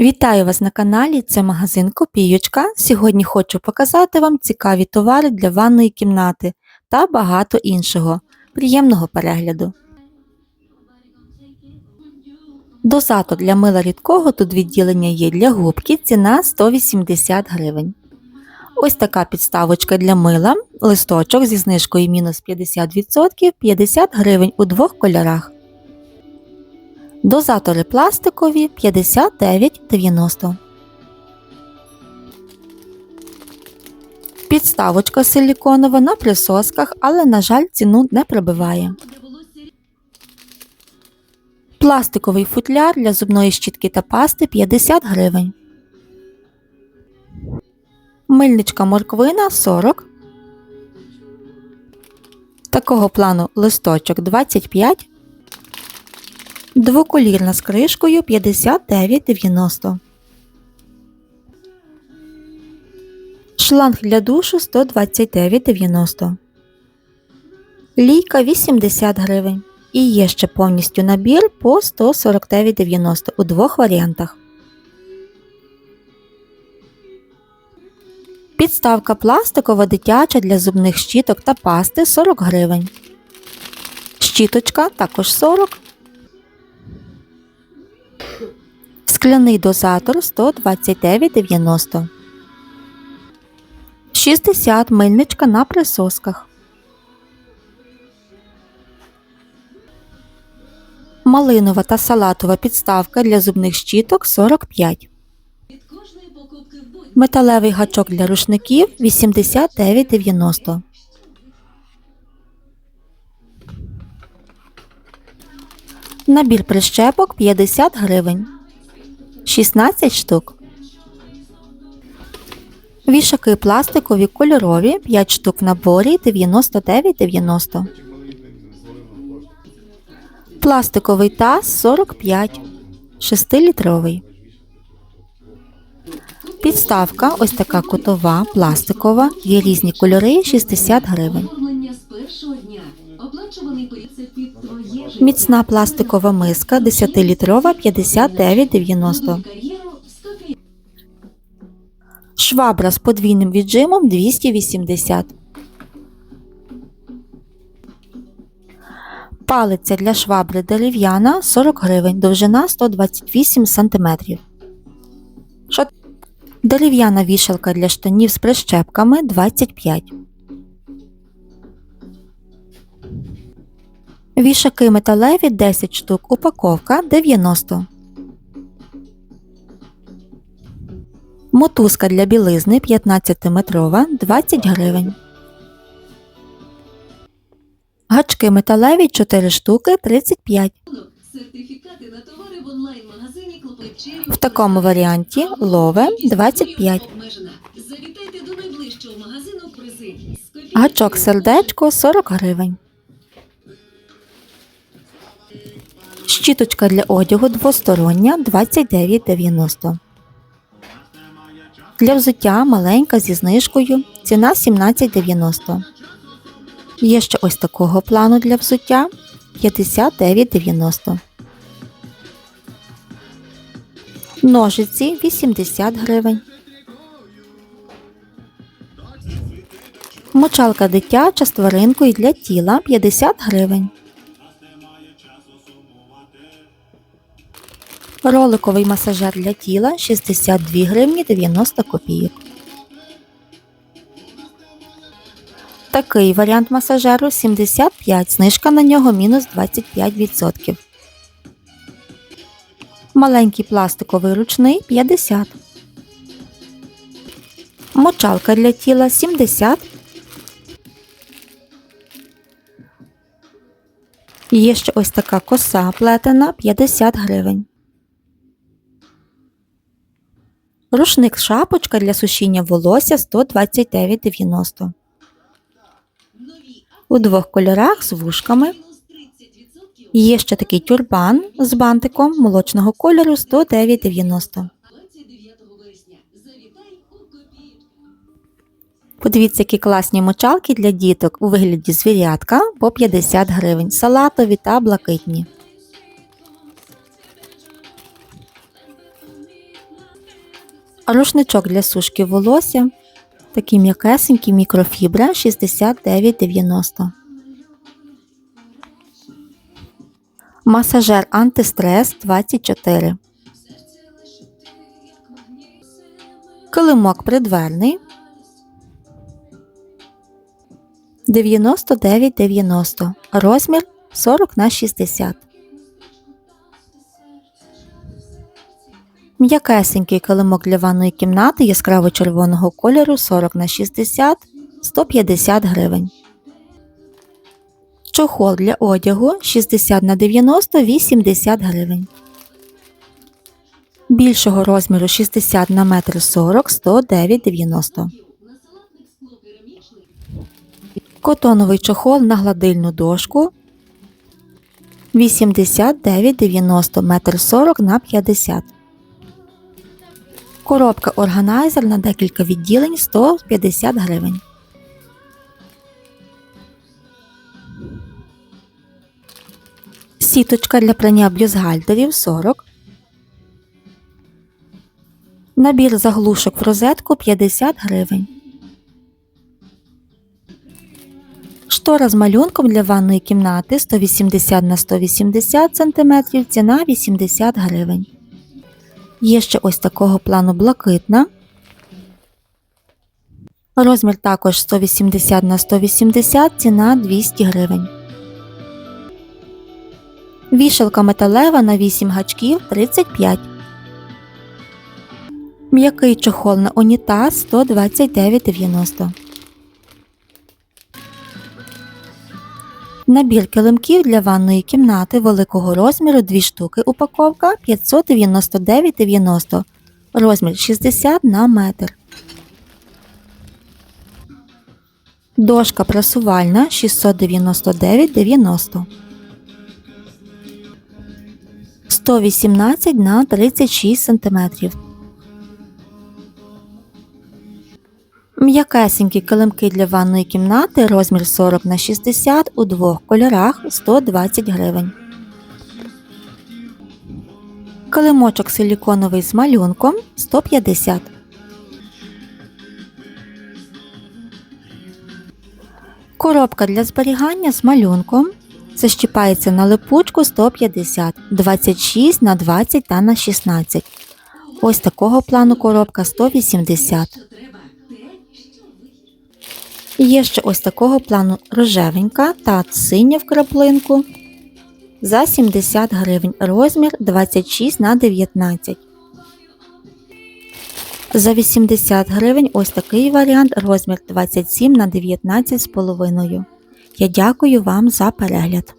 Вітаю вас на каналі, це магазин Копіючка. Сьогодні хочу показати вам цікаві товари для ванної кімнати та багато іншого. Приємного перегляду. Дозатор для мила рідкого тут відділення є для губки, ціна 180 гривень. Ось така підставочка для мила, листочок зі знижкою мінус 50%, 50 гривень у двох кольорах. Дозатори пластикові 59,90. Підставочка силіконова на присосках, але, на жаль, ціну не пробиває. Пластиковий футляр для зубної щітки та пасти 50 гривень. Мильничка морквина 40. Такого плану листочок 25. Двоколірна з кришкою 59,90. Шланг для душу 129,90. Лійка 80 гривень. І є ще повністю набір по 149,90 у двох варіантах. Підставка пластикова дитяча для зубних щіток та пасти 40 гривень. Щіточка також 40 Скляний дозатор 129,90. 60 мильничка на присосках. Малинова та салатова підставка для зубних щіток 45. Металевий гачок для рушників 89,90. Набір прищепок 50 гривень. 16 штук. Вішаки пластикові кольорові 5 штук в наборі 99,90. Пластиковий таз 45 6-літровий. Підставка ось така кутова, пластикова, є різні кольори 60 гривень. Міцна пластикова миска 10-літрова 59,90. Швабра з подвійним віджимом 280. Палиця для швабри дерев'яна 40 гривень, довжина 128 см. Дерев'яна вішалка для штанів з прищепками 25. Вішаки металеві 10 штук, упаковка 90. Мотузка для білизни 15-метрова 20 гривень. Гачки металеві 4 штуки 35. Сертифікати на товари в такому варіанті лове 25. Обмежена. Завітайте до найближчого магазину призи. з копійкою. Гачок сердечко 40 гривень. Щіточка для одягу двостороння 29,90. Для взуття маленька зі знижкою. Ціна 17,90. Є ще ось такого плану для взуття 59,90. Ножиці 80 гривень. Мочалка дитяча з тваринкою для тіла 50 гривень. Роликовий масажер для тіла 62 гривні 90 копійок. Такий варіант масажеру 75, знижка на нього мінус 25%. Маленький пластиковий ручний 50. Мочалка для тіла 70. Є ще ось така коса плетена 50 гривень. Рушник шапочка для сушіння волосся 129,90. Нові У двох кольорах з вушками. Є ще такий тюрбан з бантиком молочного кольору 109,90. 29 вересня. Завітай у копійку. Подивіться, які класні мочалки для діток у вигляді звірятка по 50 гривень, салатові та блакитні. Рушничок для сушки волосся. Такий м'якесенький мікрофібра 69,90. Масажер антистрес 24. Килимок придверний 99,90. Розмір 40 на 60. М'якесенький килимок для ванної кімнати яскраво червоного кольору 40 на 60 150 гривень. Чохол для одягу 60 на 90 80 гривень. Більшого розміру 60 на 1,40 м 109,90 Котоновий чохол на гладильну дошку 89,90 1,40 на 50 Коробка органайзер на декілька відділень 150 гривень. Сіточка для прання блюзгальтерів 40. Набір заглушок в розетку 50 гривень. Штора з малюнком для ванної кімнати 180 на 180 см, ціна 80 гривень. Є ще ось такого плану блакитна. Розмір також 180 на 180, ціна 200 гривень. Вішалка металева на 8 гачків 35. М'який чохол на унітаз 129,90. Набір килимків для ванної кімнати великого розміру 2 штуки упаковка 599,90. Розмір 60 на метр. Дошка прасувальна 699,90. 118 на 36 см. М'якесенькі килимки для ванної кімнати розмір 40 на 60 у двох кольорах 120 гривень. Килимочок силіконовий з малюнком 150. Коробка для зберігання з малюнком. Защіпається на липучку 150, 26 на 20 та на 16. Ось такого плану коробка 180. Ви Є ще ось такого плану рожевенька та синя в краплинку за 70 гривень. Розмір 26 на 19. За 80 гривень ось такий варіант розмір 27 на 19 з половиною. Я дякую вам за перегляд.